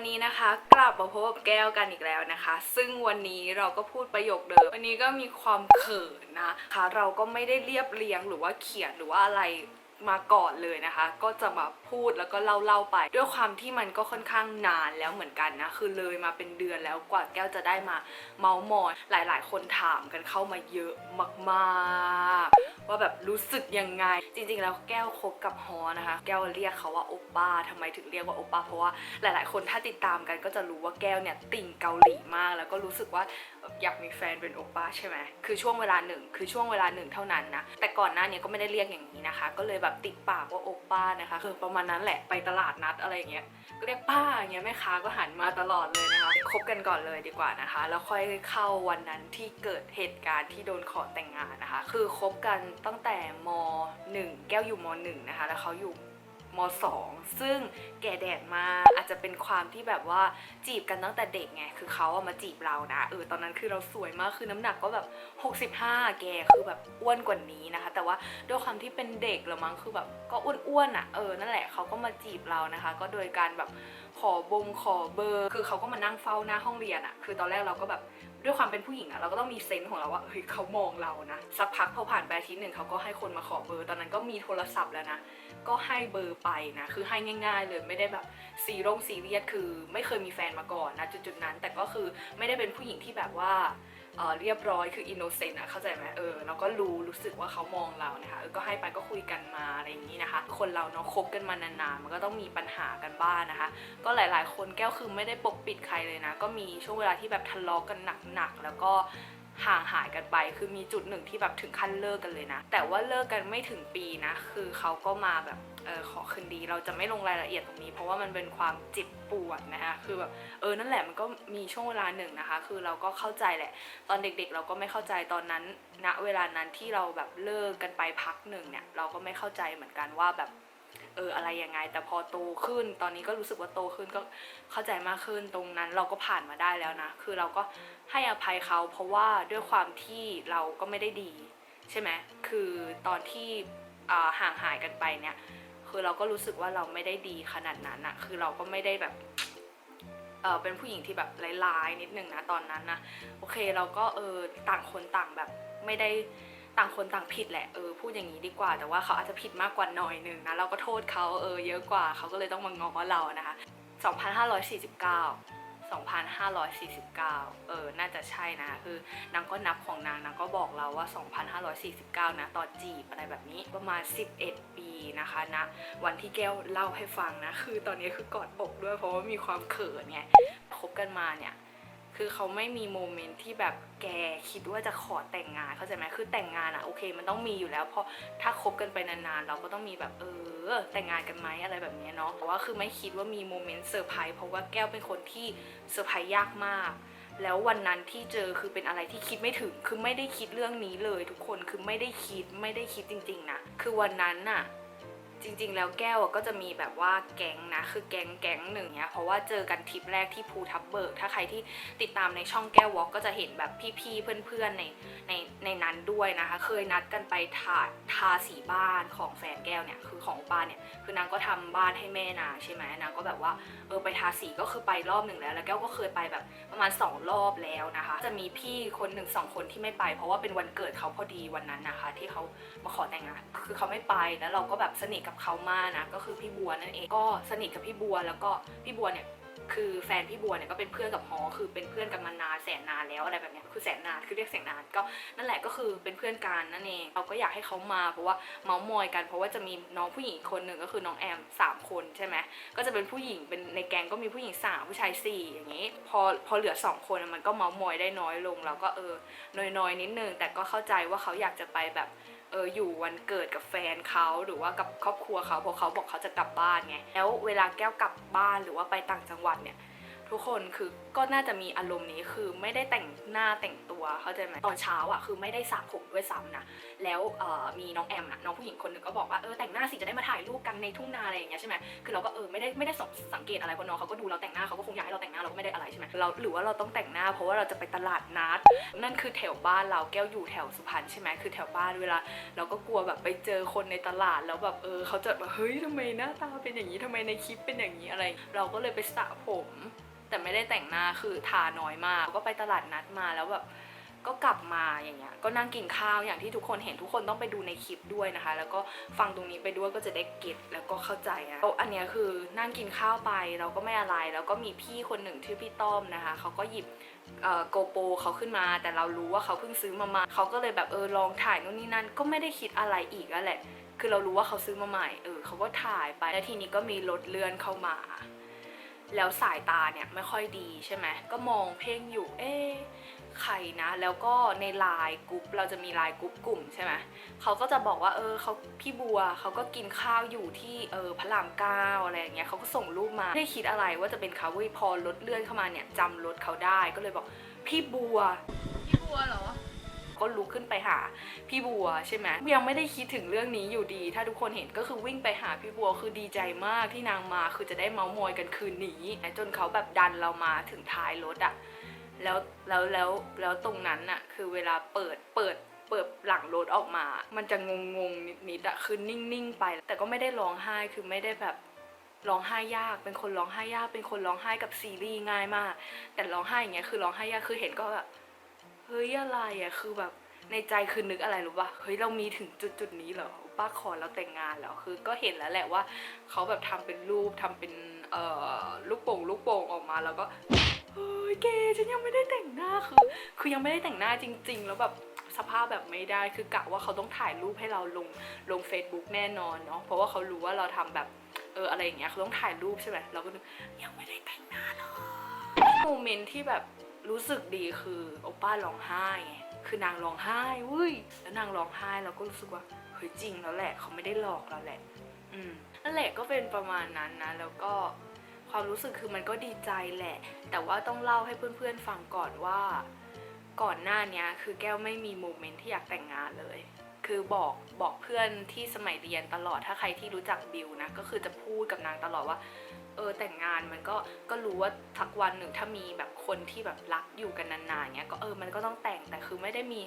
วันนี้นะคะกลับมาพบกับแก้วกันอีกแล้วนะคะ ซึ่งวันนี้เราก็พูดประโยคเดิม วันนี้ก็มีความเขินนะคะ เราก็ไม่ได้เรียบเรียงหรือว่าเขียนหรือว่าอะไร มาก่อนเลยนะคะ ก็จะมาพูดแล้วก็เล่าเล่าๆไป ด้วยความที่มันก็ค่อนข้างนานแล้วเหมือนกันนะคือเลยมาเป็นเดือนแล้วกว่าแก้วจะได้มาเมาส์มอยหลาย ๆ คนถามกันเข้ามาเยอะมากๆ ว่าแบบรู้สึกยังไง จริง ๆ แล้วแก้วคบกับฮอนะคะ แก้วเรียกเขาว่าโอป้าทำไมถึงเรียกว่าโอปป้าเพราะว่าหลาย ๆ คนถ้าติดตามกันก็จะรู้ว่าแก้วเนี่ยติ่งเกาหลีมาก แล้วก็รู้สึกว่า แบบอยากมีแฟนเป็นโอป้าใช่ไหมคือช่วงเวลาหนึ่งคือช่วงเวลาหนึ่งเท่านั้นนะ แต่ก่อนหน้านี้ก็ไม่ได้เรียกอย่างนี้นะคะ ก็เลยแบบติดปากว่าโอปป้านะคะ คือประมาณนั้นแหละไปตลาดนัดอะไรอย่างเงี้ยก็เรียกป้าอย่างเงี้ยแม่ค้าก็หันมาตลอดเลยนะคะคบกันก่อนเลยดีกว่านะคะ แล้วค่อยเข้าวันนั้นที่เกิดเหตุการณ์ที่โดนขอแต่งงานนะคะ คือคบกันตั้งแต่ม .1 แก้วอยู่ม .1 นะคะแล้วเขาอยู่ ม .2 ซึ่งแก่แดดมากอาจจะเป็นความที่แบบว่าจีบกันตั้งแต่เด็กไง คือเขาอะมาจีบเรานะเออตอนนั้นคือเราสวยมากคือน้ำหนักก็แบบ 65 แกคือแบบอ้วนกว่านี้นะคะ แต่ว่าด้วยความที่เป็นเด็กละมั้งคือแบบก็อ้วนๆอะเออนั่นแหละเขาก็มาจีบเรานะคะ ก็โดยการแบบขอบงขอเบอร์ คือเขาก็มานั่งเฝ้าหน้าห้องเรียนอะคือตอนแรกเราก็แบบด้วยความเป็นผู้หญิงอะเราก็ต้องมีเซนส์ของเราว่าเฮ้ยเขามองเรานะสักพักพอผ่านไปอาทิตย์หนึ่งเขาก็ให้คนมาขอเบอร์ ตอนนั้นก็มีโทรศัพท์แล้วนะ ก็ให้เบอร์ไปนะ คือให้ง่าย ๆ เลยไม่ได้แบบซีรงซีเรียสคือไม่เคยมีแฟนมาก่อนนะจุดๆนั้น แต่ก็คือไม่ได้เป็นผู้หญิงที่แบบว่าเรียบร้อยคืออินโนเซนต์อะเข้าใจไหมเออเราก็รู้รู้สึกว่าเขามองเรานะคะก็ให้ไปก็คุยกันมาอะไรอย่างนี้นะคะ คนเราเนาะคบกันมานานๆมันก็ต้องมีปัญหากันบ้างนะคะ ก็หลาย ๆ คนแก้วคือไม่ได้ปกปิดใครเลยนะ ก็มีช่วงเวลาที่แบบทะเลาะกันหนักๆแล้วก็ ห่างหายกันไป คือมีจุดหนึ่งที่แบบถึงขั้นเลิกกันเลยนะ แต่ว่าเลิกกันไม่ถึงปีนะ คือเขาก็มาแบบเออขอคืนดีเราจะไม่ลงรายละเอียดตรงนี้ เพราะว่ามันเป็นความเจ็บปวดนะคะคือแบบเออนั่นแหละมันก็มีช่วงเวลาหนึ่งนะคะ คือเราก็เข้าใจแหละ ตอนเด็กๆ เราก็ไม่เข้าใจตอนนั้นณเวลานั้นที่เราแบบเลิกกันไปพักหนึ่งเนี่ย เราก็ไม่เข้าใจเหมือนกันว่าแบบ เอออะไรยังไง แต่พอโตขึ้น ตอนนี้ก็รู้สึกว่าโตขึ้นก็เข้าใจมากขึ้นตรงนั้นเราก็ผ่านมาได้แล้วนะ คือเราก็ให้อภัยเขาเพราะว่าด้วยความที่เราก็ไม่ได้ดี ใช่ไหมคือตอนที่ห่างหายกันไปเนี่ย คือเราก็รู้สึกว่าเราไม่ได้ดีขนาดนั้นอะคือเราก็ไม่ได้แบบเออเป็นผู้หญิงที่แบบร้ายๆนิดนึงนะตอนนั้นนะโอเคเราก็เออต่างคนต่างแบบไม่ได้ ต่างคนต่างผิดแหละเออพูดอย่างนี้ดีกว่า แต่ว่าเขาอาจจะผิดมากกว่าหน่อยหนึ่งนะเราก็โทษเขาเออเยอะกว่าเขาก็เลยต้องมางอเรานะคะ 2549 2549 เออ น่าจะใช่นะ คือนางก็นับของนาง นางก็บอกเราว่า 2549 นะ ตอนจีบอะไรแบบนี้ ประมาณ 11 ปีนะคะนะ วันที่แก้วเล่าให้ฟังนะ คือตอนนี้คือกอดอกด้วย เพราะว่ามีความเขินไง คบกันมาเนี่ย คือเขาไม่มีโมเมนต์ที่แบบแกคิดว่าจะขอแต่งงานเข้าใจไหมคือแต่งงานอะโอเค มันต้องมีอยู่แล้ว เพราะถ้าคบกันไปนานๆ เราก็ต้องมีแบบเออ แต่งงานกันไหมอะไรแบบนี้เนาะแต่ว่าคือไม่คิดว่ามีโมเมนต์เซอร์ไพรส์เพราะว่าแก้วเป็นคนที่เซอร์ไพรส์ยากมาก แล้ววันนั้นที่เจอคือเป็นอะไรที่คิดไม่ถึง คือไม่ได้คิดเรื่องนี้เลย ทุกคนคือไม่ได้คิดไม่ได้คิดจริง ๆนะคือวันนั้นน่ะ จริงๆ แล้วแก้วก็จะมีแบบว่าแก๊งนะ คือแก๊งแก๊งหนึ่งเนี้ยเพราะว่าเจอกันทริปแรกที่ภูทับเบิก ถ้าใครที่ติดตามในช่องแก้ววอล์กก็จะเห็นแบบพี่ๆ เพื่อนๆ ในในในนั้นด้วยนะคะ เคยนัดกันไปทาทาสีบ้านของแฟนแก้วเนี่ย คือของป้าเนี่ย คือนางก็ทำบ้านให้แม่นางใช่ไหมนางก็แบบว่าเออไปทาสีก็คือไปรอบหนึ่งแล้ว แล้วแก้วก็เคยไปแบบประมาณ 2 รอบแล้วนะคะ จะมีพี่คนหนึ่งสองคนที่ไม่ไป เพราะว่าเป็นวันเกิดเขาพอดีวันนั้นนะคะ ที่เขามาขอแต่งงาน คือเขาไม่ไป แล้วเราก็แบบสนิทกับเขามากนะก็คือพี่บัวนั่นเองก็สนิทกับพี่บัวแล้วก็พี่บัวเนี่ยคือแฟนพี่บัวเนี่ยก็เป็นเพื่อนกับฮอคือเป็นเพื่อนกันมานานแสนนานแล้วอะไรแบบเนี้ยคือแสนนานคือเรียกแสนนานก็นั่นแหละก็คือเป็นเพื่อนกันนั่นเองเราก็อยากให้เขามาเพราะว่าเมาส์มอยกัน เพราะว่าจะมีน้องผู้หญิงคนหนึ่งก็คือน้องแอมสามคนใช่ไหมก็จะเป็นผู้หญิงเป็นในแก๊งก็มีผู้หญิงสามผู้ชายสี่อย่างนี้ พอพอเหลือสองคนมันก็เมาส์มอยได้น้อยลงเราก็เออน้อยๆนิดนึงแต่ก็เข้าใจว่าเขาอยากจะไปแบบ เอออยู่วันเกิดกับแฟนเขาหรือว่ากับครอบครัวเขาเพราะเขาบอกเขาจะกลับบ้านไงแล้วเวลาแก้วกลับบ้านหรือว่าไปต่างจังหวัดเนี่ย ทุกคนคือก็น่าจะมีอารมณ์นี้คือไม่ได้แต่งหน้าแต่งตัวเข้าใจไหมตอนเช้าอะคือไม่ได้สระผมด้วยซ้ำนะแล้วมีน้องแอมน่ะน้องผู้หญิงคนหนึ่งก็บอกว่าเออแต่งหน้าสิจะได้มาถ่ายรูปกันในทุ่งนาอะไรอย่างเงี้ยใช่ไหมคือเราก็เออไม่ได้ไม่ได้สงสังเกตอะไรเพราะน้องเขาก็ดูเราแต่งหน้าเขาก็คงอยากให้เราแต่งหน้าเราก็ไม่ได้อะไรใช่ไหมเราหรือว่าเราต้องแต่งหน้า เพราะว่าเราจะไปตลาดนัด นั่นคือแถวบ้านเราแก้วอยู่แถวสุพรรณใช่ไหมคือแถวบ้านเวลา เราก็กลัวแบบไปเจอคนในตลาดแล้วแบบเออเขาจะแบบเฮ้ยทำไมหน้าตาเป็นอย่างนี้ทำไมในคลิปเป็นอย่างนี้อะไร เราก็เลยไปสระผม แต่ไม่ได้แต่งหน้าคือทาน้อยมาก ก็ไปตลาดนัดมาแล้วแบบก็กลับมาอย่างเงี้ย ก็นั่งกินข้าวอย่างที่ทุกคนเห็นทุกคนต้องไปดูในคลิปด้วยนะคะ แล้วก็ฟังตรงนี้ไปด้วยก็จะได้เก็ตแล้วก็เข้าใจนะอันเนี้ยคือนั่งกินข้าวไปเราก็ไม่อะไร แล้วก็มีพี่คนหนึ่งชื่อพี่ต้อมนะคะเขาก็หยิบโกโปรเขาขึ้นมา แต่เรารู้ว่าเขาเพิ่งซื้อมาใหม่เขาก็เลยแบบเออลองถ่ายนู่นนี่นั่นก็ไม่ได้คิดอะไรอีกแล้วแหละ คือเรารู้ว่าเขาซื้อมาใหม่เออเขาก็ถ่ายไปแล้วทีนี้ก็มีรถเลื่อนเข้ามา แล้วสายตาเนี่ยไม่ค่อยดีใช่ไหมก็มองเพ่งอยู่เอ๊ใครนะ แล้วก็ในไลน์กรุ๊ปเราจะมีไลน์กรุ๊ปกลุ่มใช่ไหมเขาก็จะบอกว่าเออเขาพี่บัวเขาก็กินข้าวอยู่ที่เออพระรามเก้าอะไรอย่างเงี้ยเขาก็ส่งรูปมาไม่ได้คิดอะไรว่าจะเป็นเขาเว้ยพอรถเลื่อนเข้ามาเนี่ยจำรถเขาได้ก็เลยบอกพี่บัวพี่บัวเหรอ ก็ลุกขึ้นไปหาพี่บัวใช่ไหมยังไม่ได้คิดถึงเรื่องนี้อยู่ดี ถ้าทุกคนเห็นก็คือวิ่งไปหาพี่บัวคือดีใจมากที่นางมาคือจะได้เมาส์มอยกันคืนนี้จนเขาแบบดันเรามาถึงท้ายรถอะแล้วแล้วแล้วแล้วตรงนั้นอะคือเวลาเปิดเปิดเปิดหลังรถออกมา มันจะงงงๆนิดๆอะคือนิ่งๆไป แต่ก็ไม่ได้ร้องไห้คือไม่ได้แบบร้องไห้ยาก เป็นคนร้องไห้ยาก เป็นคนร้องไห้กับซีรีส์ง่ายมาก แต่ร้องไห้อย่างเงี้ยคือร้องไห้ยาก คือเห็นก็แบบ เฮ้ยอะไรอะคือแบบในใจคือนึกอะไรรู้ป่ะเฮ้ยเรามีถึงจุดจุดนี้เหรอป้าขอเราแต่งงานเหรอคือก็เห็นแล้วแหละว่าเขาแบบทำเป็นรูปทำเป็นเอ่อลูกโป่งลูกโป่งออกมาแล้วก็เฮ้ยเกฉันยังไม่ได้แต่งหน้าคือ คือยังไม่ได้แต่งหน้าจริง ๆ แล้วแบบสภาพแบบไม่ได้คือกะว่าเขาต้องถ่ายรูปให้เราลงลง Facebook แน่นอนเนาะเพราะว่าเขารู้ว่าเราทำแบบเอออะไรอย่างเงี้ยเขาต้องถ่ายรูปใช่ไหมเราก็ยังไม่ได้แต่งหน้าเลยโมเมนต์ที่แบบ รู้สึกดีคือโอป้าร้องไห้ไงคือนางร้องไห้เว้ยแล้วนางร้องไห้เราก็รู้สึกว่าเฮ้ยจริงแล้วแหละเขาไม่ได้หลอกเราแหละ อืมนั่นแหละก็เป็นประมาณนั้นนะ แล้วก็ความรู้สึกคือมันก็ดีใจแหละ แต่ว่าต้องเล่าให้เพื่อนๆฟังก่อนว่า ก่อนหน้านี้คือแก้วไม่มีโมเมนต์ที่อยากแต่งงานเลย คือบอกบอกเพื่อนที่สมัยเรียนตลอดถ้าใครที่รู้จักบิวนะก็คือจะพูดกับนางตลอดว่า เออแต่งงานมันก็ก็รู้ว่าทักวันหนึ่งถ้ามีแบบคนที่แบบรักอยู่กันนานๆเงี้ยก็เออมันก็ต้องแต่งแต่คือไม่ได้มี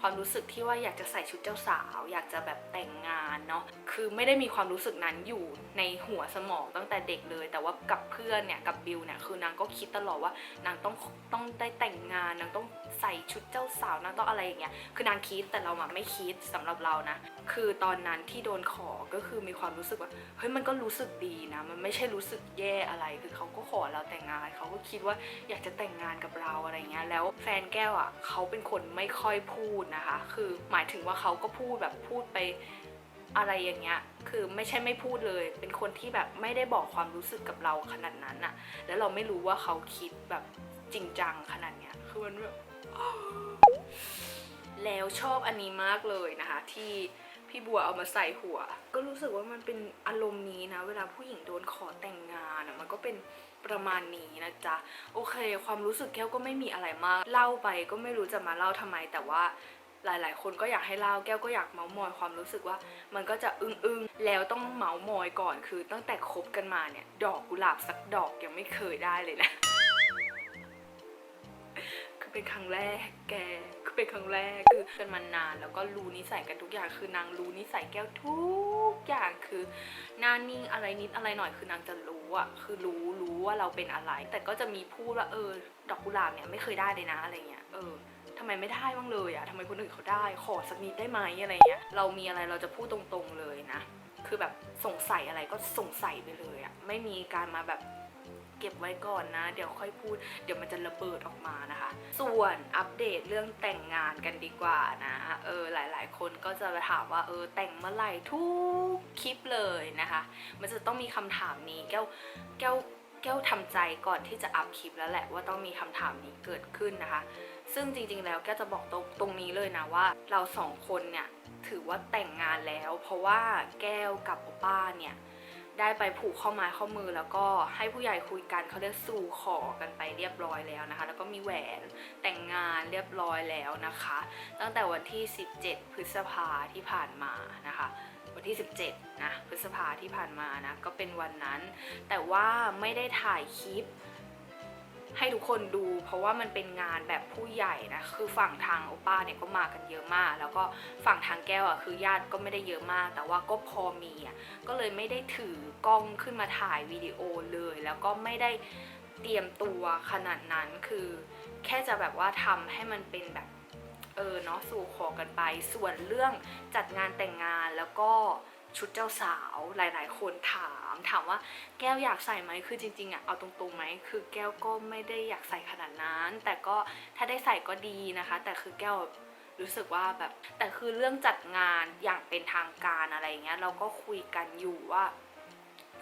ความรู้สึกที่ว่าอยากจะใส่ชุดเจ้าสาว อยากจะแบบแต่งงานเนาะคือไม่ได้มีความรู้สึกนั้นอยู่ในหัวสมองตั้งแต่เด็กเลย แต่ว่ากับเพื่อนเนี่ยกับบิวเนี่ยคือนางก็คิดตลอดว่านางต้องต้องได้แต่งงานนางต้อง ใส่ชุดเจ้าสาวนางต้องอะไรอย่างเงี้ยคือนางคิดแต่เราอะไม่คิดสำหรับเรานะ คือตอนนั้นที่โดนขอก็คือมีความรู้สึกว่าเฮ้ยมันก็รู้สึกดีนะ มันไม่ใช่รู้สึกแย่อะไรคือเขาก็ขอเราแต่งงานเขาก็คิดว่าอยากจะแต่งงานกับเราอะไรเงี้ยแล้วแฟนแก้วอะเขาเป็นคนไม่ค่อยพูดนะคะ คือหมายถึงว่าเขาก็พูดแบบพูดไปอะไรอย่างเงี้ย คือไม่ใช่ไม่พูดเลย เป็นคนที่แบบไม่ได้บอกความรู้สึกกับเราขนาดนั้นอะแล้วเราไม่รู้ว่าเขาคิดแบบจริงจังขนาดเนี้ย คือมันแบบ แล้วชอบอันนี้มากเลยนะคะ ที่พี่บัวเอามาใส่หัว ก็รู้สึกว่ามันเป็นอารมณ์นี้นะ เวลาผู้หญิงโดนขอแต่งงานอะมันก็เป็นประมาณนี้นะจ๊ะ โอเค ความรู้สึกแก้วก็ไม่มีอะไรมาก เล่าไปก็ไม่รู้จะมาเล่าทำไม แต่ว่าหลาย ๆ คนก็อยากให้เล่าแก้วก็อยากเมาส์มอยความรู้สึกว่ามันก็จะอึ้งๆ แล้วต้องเมาส์มอยก่อนคือตั้งแต่คบกันมาเนี่ย ดอกกุหลาบสักดอกยังไม่เคยได้เลยนะ เป็นครั้งแรกแกคือเป็นครั้งแรกคือกันมานานแล้วก็รู้นิสัยกันทุกอย่างคือนางรู้นิสัยแก้วทุกอย่างคือหน้านิ่งอะไรนิดอะไรหน่อยคือนางจะรู้อะคือรู้รู้ว่าเราเป็นอะไร แต่ก็จะมีพูดว่าเออ ดอกกุหลาบเนี่ยไม่เคยได้เลยนะอะไรเงี้ยเออทำไมไม่ได้บ้างเลยอะทำไมคนอื่นเขาได้ ขอสักนิดได้ไหมอะไรเงี้ยเรามีอะไรเราจะพูดตรงๆเลยนะ คือแบบสงสัยอะไรก็สงสัยไปเลยอะไม่มีการมาแบบ เก็บไว้ก่อนนะ เดี๋ยวค่อยพูด เดี๋ยวมันจะระเบิดออกมานะคะ ส่วนอัปเดตเรื่องแต่งงานกันดีกว่านะเออหลาย ๆ คนก็จะถามว่าเออแต่งเมื่อไหร่ทุกคลิปเลยนะคะ มันจะต้องมีคำถามนี้แก้วแก้วแก้วทำใจก่อนที่จะอัพคลิปแล้วแหละว่าต้องมีคำถามนี้เกิดขึ้นนะคะ ซึ่งจริง ๆ แล้วแก้วจะบอกตรงตรงนี้เลยนะว่า เราสองคนเนี่ยถือว่าแต่งงานแล้ว เพราะว่าแก้วกับโอป้าเนี่ย ได้ไปผูกข้อไม้ข้อมือ แล้วก็ให้ผู้ใหญ่คุยกันเขาเรียกสู่ขอกันไปเรียบร้อยแล้วนะคะ แล้วก็มีแหวนแต่งงานเรียบร้อยแล้วนะคะ ตั้งแต่วันที่ 17 พฤษภาที่ผ่านมานะคะ วันที่ 17นะพฤษภาที่ผ่านมานะก็เป็นวันนั้น แต่ว่าไม่ได้ถ่ายคลิป ให้ทุกคนดู เพราะว่ามันเป็นงานแบบผู้ใหญ่นะคือฝั่งทางโอป้าเนี่ยก็มากันเยอะมาก แล้วก็ฝั่งทางแก้วอะคือญาติก็ไม่ได้เยอะมาก แต่ว่าก็พอมีอะก็เลยไม่ได้ถือกล้องขึ้นมาถ่ายวิดีโอเลย แล้วก็ไม่ได้เตรียมตัวขนาดนั้นคือ แค่จะแบบว่าทำให้มันเป็นแบบเออเนาะสู่ขอกันไป ส่วนเรื่องจัดงานแต่งงานแล้วก็ ชุดเจ้าสาวหลายๆ คนถามถามว่าแก้วอยากใส่ไหมคือจริงๆอะเอาตรงๆไหมคือแก้วก็ไม่ได้อยากใส่ขนาดนั้น แต่ก็ถ้าได้ใส่ก็ดีนะคะ แต่คือแก้วรู้สึกว่าแบบแต่คือเรื่องจัดงานอย่างเป็นทางการอะไรอย่างเงี้ยเราก็คุยกันอยู่ว่า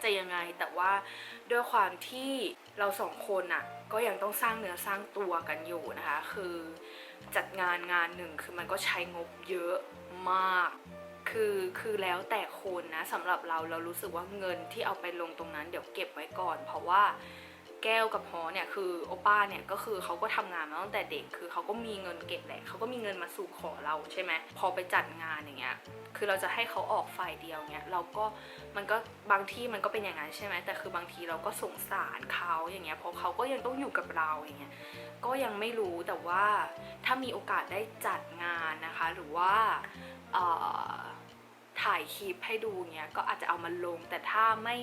จะยังไงแต่ว่าด้วยความที่เราสองคนอะก็ยังต้องสร้างเนื้อสร้างตัวกันอยู่นะคะ คือจัดงานงานหนึ่งคือมันก็ใช้งบเยอะมาก คือคือแล้วแต่คนนะสำหรับเราเรารู้สึกว่าเงินที่เอาไปลงตรงนั้นเดี๋ยวเก็บไว้ก่อน เพราะว่าแก้วกับฮอเนี่ยคือโอป้าเนี่ยก็คือเขาก็ทำงานมาตั้งแต่เด็กคือเขาก็มีเงินเก็บแหละเขาก็มีเงินมาสู่ขอเราใช่ไหมพอไปจัดงานอย่างเงี้ยคือเราจะให้เขาออกฝ่ายเดียวเนี้ยเราก็มันก็บางที่มันก็เป็นอย่างนั้นใช่ไหมแต่คือบางทีเราก็สงสารเขาอย่างเงี้ยเพราะเขาก็ยังต้องอยู่กับเราอย่างเงี้ยก็ยังไม่รู้แต่ว่าถ้ามีโอกาสได้จัดงานนะคะ หรือว่าเอ่อ ถ่ายคลิปให้ดูเงี้ยก็อาจจะเอามาลง แต่ถ้าไม่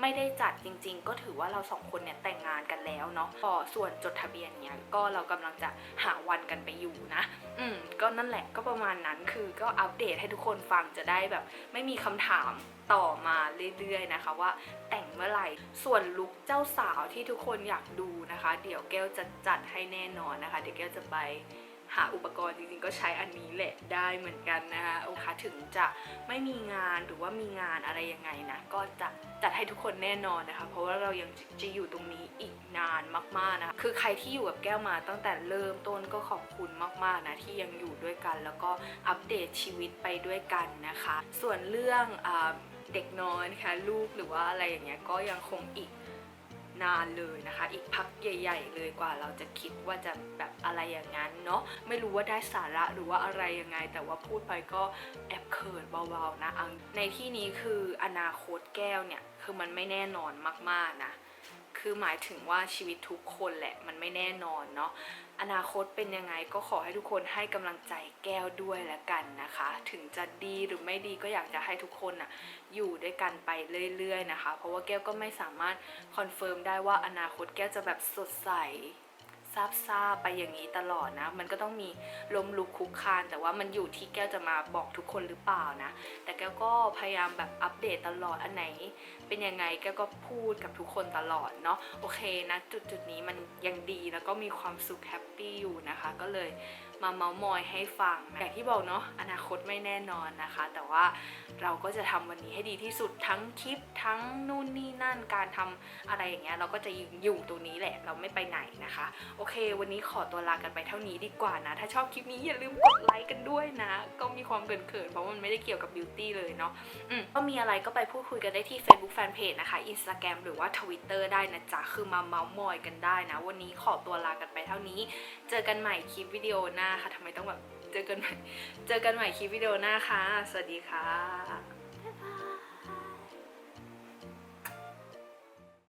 ไม่ได้จัดจริง ๆ ก็ถือว่าเราสองคนเนี่ยแต่งงานกันแล้วเนาะพอส่วนจดทะเบียนเนี้ยก็เรากำลังจะหาวันกันไปอยู่นะ อืมก็นั่นแหละก็ประมาณนั้นคือก็อัปเดตให้ทุกคนฟังจะได้แบบ ไม่มีคำถามต่อมาเรื่อยๆนะคะว่าแต่งเมื่อไหร่ ส่วนลุคเจ้าสาวที่ทุกคนอยากดูนะคะ เดี๋ยวแก้วจะจัดให้แน่นอนนะคะ เดี๋ยวแก้วจะไป หาอุปกรณ์จริงๆก็ใช้อันนี้แหละได้เหมือนกันนะคะโอเคถึงจะไม่มีงานหรือว่ามีงานอะไรยังไงนะก็จะจัดให้ทุกคนแน่นอนนะคะ เพราะว่าเรายังจะอยู่ตรงนี้อีกนานมากๆนะคะคือใครที่อยู่กับแก้วมาตั้งแต่เริ่มต้นก็ขอบคุณมากๆนะที่ยังอยู่ด้วยกัน แล้วก็อัปเดตชีวิตไปด้วยกันนะคะ ส่วนเรื่องอเด็กน้อยนะคะลูกหรือว่าอะไรอย่างเงี้ยก็ยังคงอีก นานเลยนะคะ อีกพักใหญ่ ๆ เลยกว่าเราจะคิดว่าจะแบบอะไรอย่างนั้นเนาะไม่รู้ว่าได้สาระหรือว่าอะไรยังไง แต่ว่าพูดไปก็แอบเขินเบาๆนะในที่นี้คืออนาคตแก้วเนี่ยคือมันไม่แน่นอนมากๆนะ คือหมายถึงว่าชีวิตทุกคนแหละมันไม่แน่นอนเนาะอนาคตเป็นยังไงก็ขอให้ทุกคนให้กำลังใจแก้วด้วยละกันนะคะ ถึงจะดีหรือไม่ดีก็อยากจะให้ทุกคนน่ะอยู่ด้วยกันไปเรื่อยๆนะคะ เพราะว่าแก้วก็ไม่สามารถคอนเฟิร์มได้ว่าอนาคตแก้วจะแบบสดใสาบซาไปอย่างนี้ตลอดนะ มันก็ต้องมีล้มลุกคุกคาน แต่ว่ามันอยู่ที่แก้วจะมาบอกทุกคนหรือเปล่านะ แต่แก้วก็พยายามแบบอัปเดตตลอดอันไหน เป็นยังไงแก้วก็พูดกับทุกคนตลอดเนาะโอเคนะจุดจุดนี้มันยังดีแล้วก็มีความสุขแฮปปี้อยู่นะคะ ก็เลย มาเมาส์มอยให้ฟัง อย่างที่บอกเนาะอนาคตไม่แน่นอนนะคะ แต่ว่าเราก็จะทำวันนี้ให้ดีที่สุดทั้งคลิปทั้งนู่นนี่นั่นการทำอะไรอย่างเงี้ยเราก็จะอยู่ตรงนี้แหละเราไม่ไปไหนนะคะ โอเค วันนี้ขอตัวลากันไปเท่านี้ดีกว่านะ ถ้าชอบคลิปนี้อย่าลืมกดไลค์กันด้วยนะ ก็มีความเขินๆเพราะมันไม่ได้เกี่ยวกับบิวตี้เลยเนาะอืมก็มีอะไรก็ไปพูดคุยกันได้ที่ Facebook Fanpage นะคะ Instagram หรือว่า Twitter ได้นะจ๊ะคือมาเมาส์มอยกันได้นะ วันนี้ขอตัวลากันไปเท่านี้ เจอกันใหม่คลิปวิดีโอหน้าค่ะทำไมต้องแบบเจอกันใหม่ เจอกันใหม่คลิปวิดีโอหน้าค่ะ สวัสดีค่ะ